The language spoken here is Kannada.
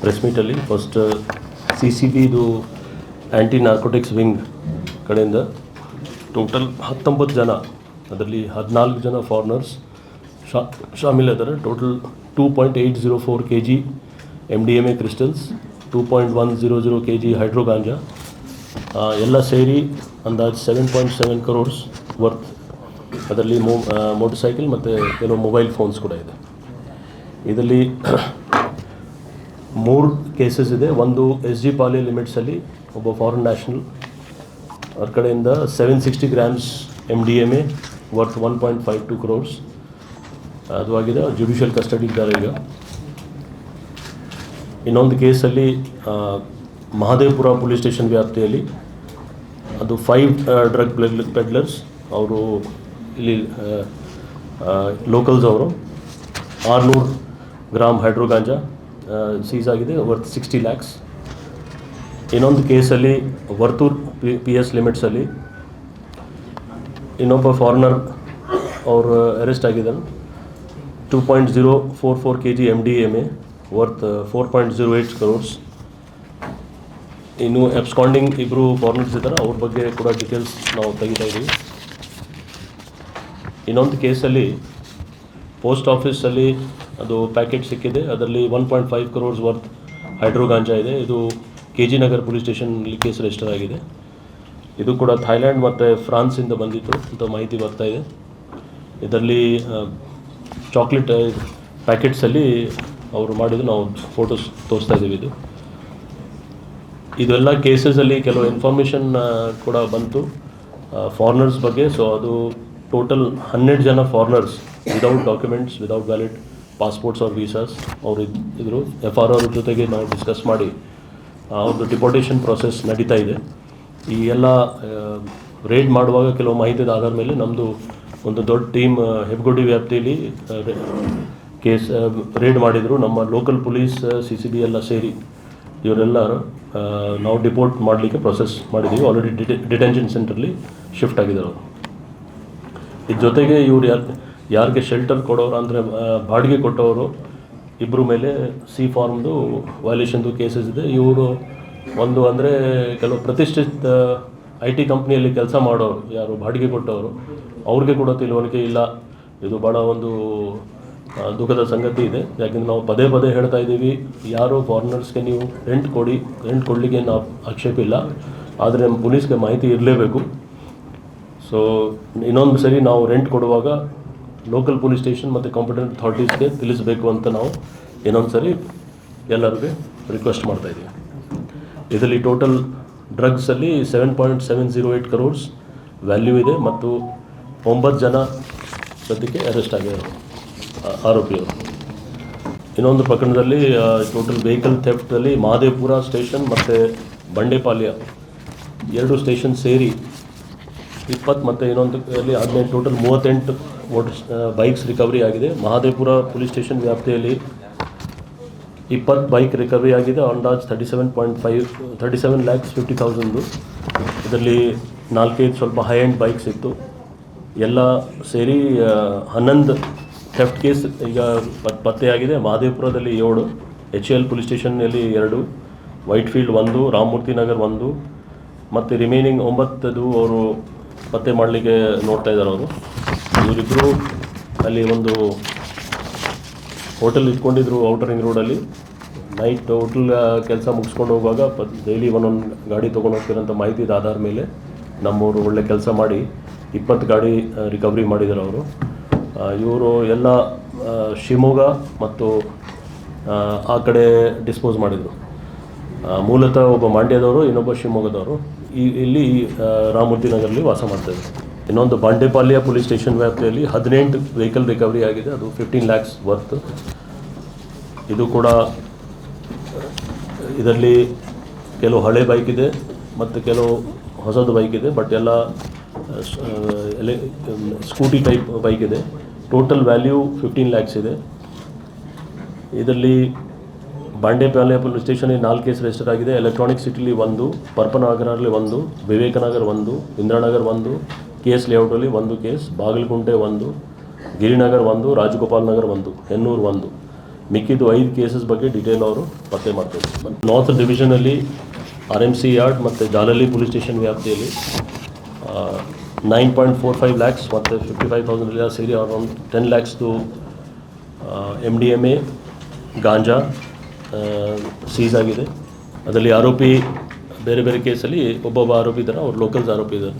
ಪ್ರೆಸ್ ಮೀಟಲ್ಲಿ ಫಸ್ಟ್ ಸಿ ಸಿ ಬಿದು ಆ್ಯಂಟಿ ನಾರ್ಕೋಟಿಕ್ಸ್ ವಿಂಗ್ ಕಡೆಯಿಂದ. ಟೋಟಲ್ ಹತ್ತೊಂಬತ್ತು ಜನ ಅದರಲ್ಲಿ ಹದಿನಾಲ್ಕು ಜನ ಫಾರಿನರ್ಸ್ ಶಾ ಶಾಮಿಲಿದ್ದಾರೆ total two point eight zero four K G M D M A crystals two point one zero zero K G hydro ganja ಆ, ಎಲ್ಲ ಸೇರಿ ಅಂದಾಜು seven point seven crores worth ಅದರಲ್ಲಿ ಮೋ ಮೋಟರ್ ಸೈಕಲ್ ಮತ್ತು ಕೆಲವು ಮೊಬೈಲ್ ಫೋನ್ಸ್ ಕೂಡ ಇದೆ. ಇದರಲ್ಲಿ ಮೂರು ಕೇಸಸ್ ಇದೆ. ಒಂದು ಎಸ್ ಜಿ ಪಾಲಿ ಲಿಮಿಟ್ಸಲ್ಲಿ ಒಬ್ಬ ಫಾರಿನ್ ನ್ಯಾಷನಲ್ ಅವ್ರ ಕಡೆಯಿಂದ seven sixty grams M D M A worth one point five two crores ಅದು ಆಗಿದೆ ಜುಡಿಷಿಯಲ್ ಕಸ್ಟಡಿ ಇದ್ದಾರೆ ಈಗ. ಇನ್ನೊಂದು ಕೇಸಲ್ಲಿ ಮಹದೇವಪುರ ಪೊಲೀಸ್ ಸ್ಟೇಷನ್ ವ್ಯಾಪ್ತಿಯಲ್ಲಿ ಅದು ಫೈವ್ ಡ್ರಗ್ ಪೆಡ್ಲರ್ಸ್ ಅವರು ಇಲ್ಲಿ ಲೋಕಲ್ಸ್ ಅವರು ಆರುನೂರು ಗ್ರಾಮ್ ಹೈಡ್ರೋ ಗಾಂಜಾ ಸೀಸ್ ಆಗಿದೆ ವರ್ತ್ ಸಿಕ್ಸ್ಟಿ ಲ್ಯಾಕ್ಸ್ ಇನ್ನೊಂದು ಕೇಸಲ್ಲಿ, ವರ್ತೂರ್ ಪಿ ಪಿ ಎಸ್ ಲಿಮಿಟ್ಸಲ್ಲಿ ಇನ್ನೊಬ್ಬ ಫಾರಿನರ್ ಅವರು ಅರೆಸ್ಟ್ ಆಗಿದ್ದಾನೆ. Two point zero four four K G M D M A worth four point zero eight crores ಇನ್ನು ಎಬ್ಸ್ಕಾಂಡಿಂಗ್ ಇಬ್ಬರು ಫಾರ್ನರ್ಸ್ ಇದ್ದಾರೆ, ಅವ್ರ ಬಗ್ಗೆ ಕೂಡ ಡೀಟೇಲ್ಸ್ ನಾವು ತೆಗಿತಾ ಇದ್ದೀವಿ. ಇನ್ನೊಂದು ಕೇಸಲ್ಲಿ ಪೋಸ್ಟ್ ಆಫೀಸಲ್ಲಿ ಅದು ಪ್ಯಾಕೆಟ್ ಸಿಕ್ಕಿದೆ. ಅದರಲ್ಲಿ one point five crores worth hydro ganja ಇದೆ. ಇದು ಕೆ ಜಿ ನಗರ್ ಪೊಲೀಸ್ ಸ್ಟೇಷನ್ನಲ್ಲಿ ಕೇಸ್ ರಿಜಿಸ್ಟರ್ ಆಗಿದೆ. ಇದು ಕೂಡ ಥೈಲ್ಯಾಂಡ್ ಮತ್ತು ಫ್ರಾನ್ಸಿಂದ ಬಂದಿತ್ತು. ಅಂತ ಮಾಹಿತಿ ಬರ್ತಾ ಇದೆ. ಇದರಲ್ಲಿ ಚಾಕ್ಲೇಟ್ ಪ್ಯಾಕೆಟ್ಸಲ್ಲಿ ಅವರು ಮಾಡಿದ್ದು ನಾವು ಫೋಟೋಸ್ ತೋರಿಸ್ತಾ ಇದ್ದೀವಿ ಇದು. ಇದೆಲ್ಲ ಕೇಸಸಲ್ಲಿ ಕೆಲವು ಇನ್ಫಾರ್ಮೇಷನ್ ಕೂಡ ಬಂತು. ಫಾರ್ನರ್ಸ್ ಬಗ್ಗೆ. ಸೊ ಅದು ಟೋಟಲ್ ಹನ್ನೆರಡು ಜನ foreigners without documents without valid passports or visas ಅವರು ಇದ್ದರು ಎಫ್ ಆರ್ ಆರ್ ಜೊತೆಗೆ ನಾವು ಡಿಸ್ಕಸ್ ಮಾಡಿ ಅವ್ರದ್ದು ಡಿಪೋರ್ಟೇಷನ್ ಪ್ರೊಸೆಸ್ ನಡೀತಾ ಇದೆ. ಈ ಎಲ್ಲ ರೇಡ್ ಮಾಡುವಾಗ ಕೆಲವು ಮಾಹಿತಿದ ಆಧಾರ ಮೇಲೆ ನಮ್ಮದು ಒಂದು ದೊಡ್ಡ ಟೀಮ್ ಹೆಬ್ಗೋಡಿ ವ್ಯಾಪ್ತಿಯಲ್ಲಿ ಕೇಸ್ ರೇಡ್ ಮಾಡಿದರು. ನಮ್ಮ local police C C B ಎಲ್ಲ ಸೇರಿ ಇವರೆಲ್ಲ ನಾವು ಡಿಪೋರ್ಟ್ ಮಾಡಲಿಕ್ಕೆ ಪ್ರೊಸೆಸ್ ಮಾಡಿದ್ದೀವಿ ಆಲ್ರೆಡಿ ಡಿಟೆ ಡಿಟೆನ್ಷನ್ ಸೆಂಟ್ರಲ್ಲಿ ಶಿಫ್ಟ್ ಆಗಿದ್ದಾರೆ ಅವರು. ಇದ್ರ ಜೊತೆಗೆ ಇವರು ಯಾರು ಯಾರಿಗೆ ಶೆಲ್ಟರ್ ಕೊಡೋರು ಅಂದರೆ ಬಾಡಿಗೆ ಕೊಟ್ಟವರು ಇಬ್ಬರ ಮೇಲೆ ಸಿ ಫಾರ್ಮ್ದು ವೈಲೇಷನ್ದು ಕೇಸಸ್ ಇದೆ. ಇವರು ಒಂದು ಅಂದರೆ ಕೆಲವು ಪ್ರತಿಷ್ಠಿತ ಐ ಟಿ ಕಂಪ್ನಿಯಲ್ಲಿ ಕೆಲಸ ಮಾಡೋರು, ಯಾರು ಬಾಡಿಗೆ ಕೊಟ್ಟವರು, ಅವ್ರಿಗೆ ಕೂಡ ತಿಳುವಳಿಕೆ ಇಲ್ಲ. ಇದು ಭಾಳ ಒಂದು ದುಃಖದ ಸಂಗತಿ ಇದೆ. ಯಾಕೆಂದರೆ ನಾವು ಪದೇ ಪದೇ ಹೇಳ್ತಾ ಇದ್ದೀವಿ, ಯಾರು ಫಾರಿನರ್ಸ್ಗೆ ನೀವು ರೆಂಟ್ ಕೊಡಿ ರೆಂಟ್ ಕೊಡಲಿಕ್ಕೆ ನಾವು ಆಕ್ಷೇಪ ಇಲ್ಲ. ಆದರೆ ಪೊಲೀಸ್ಗೆ ಮಾಹಿತಿ ಇರಲೇಬೇಕು. ಸೊ ಇನ್ನೊಂದು ಸರಿ ನಾವು ರೆಂಟ್ ಕೊಡುವಾಗ ಲೋಕಲ್ ಪೊಲೀಸ್ ಸ್ಟೇಷನ್ ಮತ್ತು ಕಾಂಪಿಟೆಂಟ್ ಅಥಾರಿಟೀಸ್ಗೆ ತಿಳಿಸಬೇಕು ಅಂತ ನಾವು ಇನ್ನೊಂದು ಸರಿ ಎಲ್ಲರಿಗೂ ರಿಕ್ವೆಸ್ಟ್ ಮಾಡ್ತಾ ಇದ್ದೀವಿ ಇದರಲ್ಲಿ total ಡ್ರಗ್ಸಲ್ಲಿ seven point seven zero eight crores value ಇದೆ ಮತ್ತು ಒಂಬತ್ತು ಜನ ಸದ್ಯಕ್ಕೆ ಅರೆಸ್ಟ್ ಆಗಿದೆ ಆರೋಪಿಯವರು. ಇನ್ನೊಂದು ಪ್ರಕರಣದಲ್ಲಿ ಟೋಟಲ್ ವೆಹಿಕಲ್ ಥೆಫ್ಟಲ್ಲಿ ಮಹದೇವಪುರ ಸ್ಟೇಷನ್ ಮತ್ತು ಬಂಡೆಪಾಳ್ಯ ಎರಡು ಸ್ಟೇಷನ್ ಸೇರಿ ಇಪ್ಪತ್ತು ಮತ್ತು ಇನ್ನೊಂದು ಅಲ್ಲಿ ಹದಿನೈದು ಟೋಟಲ್ ಮೂವತ್ತೆಂಟು ಮೋಟರ್ಸ್ ಬೈಕ್ಸ್ ರಿಕವರಿ ಆಗಿದೆ. ಮಹಾದೇವಪುರ ಪೊಲೀಸ್ ಸ್ಟೇಷನ್ ವ್ಯಾಪ್ತಿಯಲ್ಲಿ ಇಪ್ಪತ್ತು ಬೈಕ್ ರಿಕವರಿ ಆಗಿದೆ. ಅಂದಾಜ್ thirty seven point five thirty seven lakhs fifty thousand ಇದರಲ್ಲಿ ನಾಲ್ಕೈದು ಸ್ವಲ್ಪ ಹೈ ಆ್ಯಂಡ್ ಬೈಕ್ಸ್ ಇತ್ತು. ಎಲ್ಲ ಸೇರಿ ಹನ್ನೊಂದು ಥೆಫ್ಟ್ ಕೇಸ್ ಈಗ ಪತ್- ಪತ್ತೆಯಾಗಿದೆ. ಮಹಾದೇವಪುರದಲ್ಲಿ ಏಳು ಎಚ್ ಎಲ್ ಪೊಲೀಸ್ ಸ್ಟೇಷನ್ನಲ್ಲಿ ಎರಡು ವೈಟ್ ಫೀಲ್ಡ್ ಒಂದು ರಾಮಮೂರ್ತಿ ನಗರ್ ಒಂದು, ಮತ್ತು ರಿಮೈನಿಂಗ್ ಒಂಬತ್ತದು ಅವರು ಪತ್ತೆ ಮಾಡಲಿಕ್ಕೆ ನೋಡ್ತಾ ಇದ್ದಾರೆ ಅವರು. ಇವರಿಬ್ಬರು ಅಲ್ಲಿ ಒಂದು ಹೋಟೆಲ್ ಇಟ್ಕೊಂಡಿದ್ರು ಔಟರ್ ರಿಂಗ್ ರೋಡಲ್ಲಿ ನೈಟ್ ಹೋಟೆಲ್ ಕೆಲಸ ಮುಗಿಸ್ಕೊಂಡು ಹೋಗುವಾಗ ಡೈಲಿ ಒಂದೊಂದು ಗಾಡಿ ತೊಗೊಂಡು ಹೋಗ್ತೀರಂತ ಮಾಹಿತಿ ಆಧಾರ ಮೇಲೆ ನಮ್ಮವರು ಒಳ್ಳೆ ಕೆಲಸ ಮಾಡಿ ಇಪ್ಪತ್ತು ಗಾಡಿ ರಿಕವರಿ ಮಾಡಿದ್ದಾರೆ ಅವರು. ಇವರು ಎಲ್ಲ ಶಿವಮೊಗ್ಗ ಮತ್ತು, ಆ ಕಡೆ ಡಿಸ್ಪೋಸ್ ಮಾಡಿದರು. ಮೂಲತಃ ಒಬ್ಬ ಮಂಡ್ಯದವರು, ಇನ್ನೊಬ್ಬ ಶಿವಮೊಗ್ಗದವರು. ಇಲ್ಲಿ ರಾಮಮೂರ್ತಿ ನಗರಲ್ಲಿ ವಾಸ ಮಾಡ್ತಾ ಇನ್ನೊಂದು ಬಂಡೆಪಾಳ್ಯ ಪೊಲೀಸ್ ಸ್ಟೇಷನ್ ವ್ಯಾಪ್ತಿಯಲ್ಲಿ ಹದಿನೆಂಟು ವೆಹಿಕಲ್ ರಿಕವರಿ ಆಗಿದೆ. ಅದು ಫಿಫ್ಟೀನ್ ಲ್ಯಾಕ್ಸ್ ವರ್ತ್ ಇದು ಕೂಡ, ಇದರಲ್ಲಿ ಕೆಲವು ಹಳೆ ಬೈಕ್ ಇದೆ ಮತ್ತು ಕೆಲವು ಹೊಸದು ಬೈಕ್ ಇದೆ ಬಟ್ ಎಲ್ಲ ಎಲೆ ಸ್ಕೂಟಿ ಟೈಪ್ ಬೈಕ್ ಇದೆ. ಟೋಟಲ್ ವ್ಯಾಲ್ಯೂ ಫಿಫ್ಟೀನ್ ಲ್ಯಾಕ್ಸ್ ಇದೆ. ಇದರಲ್ಲಿ ಬಂಡೆಪಾಳ್ಯ ಪೊಲೀಸ್ ಸ್ಟೇಷನಲ್ಲಿ ನಾಲ್ಕು ಕೇಸ್ ರಿಜಿಸ್ಟರ್ ಆಗಿದೆ. ಎಲೆಕ್ಟ್ರಾನಿಕ್ ಸಿಟಿಲಿ ಒಂದು ಪರ್ಪನಗರಲ್ಲಿ ಒಂದು ವಿವೇಕನಗರ್ ಒಂದು ಇಂದಿರಾನಗರ್ ಒಂದು ಕೆ ಎಸ್ ಲೇಔಟಲ್ಲಿ ಒಂದು ಕೇಸ್, ಬಾಗಲಕುಂಟೆ ಒಂದು, ಗಿರಿನಗರ್ ಒಂದು, ರಾಜಗೋಪಾಲ್ ನಗರ್ ಒಂದು ಹೆನ್ನೂರು ಒಂದು. ಮಿಕ್ಕಿದ್ದು ಐದು ಕೇಸಸ್ ಬಗ್ಗೆ ಡಿಟೇಲ್ ಅವರು ಪತ್ತೆ ಮಾಡ್ತಾರೆ ನಾರ್ತ್ ಡಿವಿಷನಲ್ಲಿ ಆರ್ ಎಂ ಸಿ ಯಾರ್ಡ್ ಮತ್ತು ಜಾಲಲ್ಲಿ ಪೊಲೀಸ್ ಸ್ಟೇಷನ್ ವ್ಯಾಪ್ತಿಯಲ್ಲಿ nine point four five lakhs ಮತ್ತು ಫಿಫ್ಟಿ ಫೈವ್ ತೌಸಂಡ್ ಸೇರಿ ಅರೌಂಡ್ ಟೆನ್ ಲ್ಯಾಕ್ಸ್ದು M D M A ganja seize ಆಗಿದೆ. ಅದರಲ್ಲಿ ಆರೋಪಿ ಬೇರೆ ಬೇರೆ ಕೇಸಲ್ಲಿ ಒಬ್ಬೊಬ್ಬ ಆರೋಪಿ ಇದ್ದಾರೆ ಅವ್ರು ಲೋಕಲ್ಸ್ ಆರೋಪಿ ಇದ್ದಾರೆ